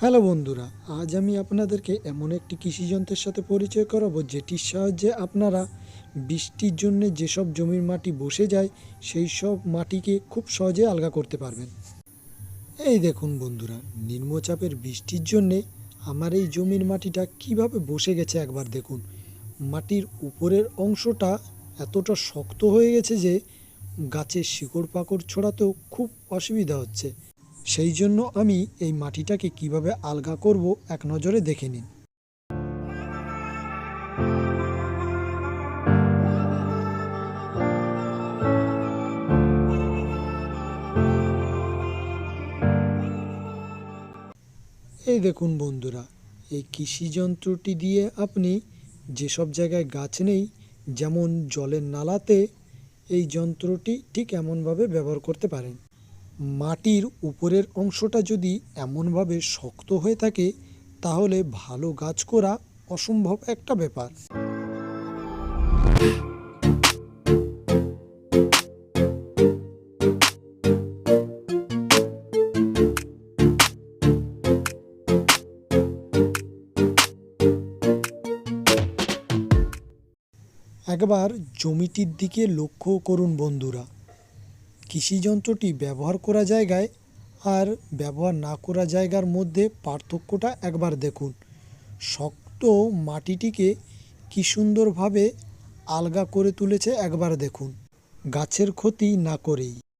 Hello বন্ধুরা, আজ আমি আপনাদেরকে এমন একটি কৃষি যন্ত্রের সাথে পরিচয় করাবো যেটির সাহায্যে আপনারা বৃষ্টির জন্য যেসব জমির মাটি বসে যায়, সেই সব মাটিকে খুব সহজে আলগা করতে পারবেন। এই দেখুন বন্ধুরা, নিম্নচাপের বৃষ্টির জন্যে আমার এই জমির মাটিটা কীভাবে বসে গেছে একবার দেখুন। মাটির উপরের অংশটা এতটা শক্ত হয়ে গেছে যে গাছের শিকড় পাকড় ছড়াতেও খুব অসুবিধা হচ্ছে। সেই জন্য আমি এই মাটিটাকে কীভাবে আলগা করব এক নজরে দেখে নিন। এই দেখুন বন্ধুরা, এই কৃষি যন্ত্রটি দিয়ে আপনি যেসব জায়গায় গাছ নেই, যেমন জলের নালাতে, এই যন্ত্রটি ঠিক এমনভাবে ব্যবহার করতে পারেন। মাটির উপরের অংশটা যদি এমনভাবে শক্ত হয়ে থাকে, তাহলে ভালো গাছ করা অসম্ভব একটা ব্যাপার। একবার জমিটির দিকে লক্ষ্য করুন বন্ধুরা। কৃষি যন্ত্রটি ব্যবহার করা জায়গায় আর ব্যবহার না করা জায়গার মধ্যে পার্থক্যটা একবার দেখুন। শক্ত মাটিটিকে কী সুন্দরভাবে আলগা করে তুলেছে একবার দেখুন। গাছের ক্ষতি না করেই।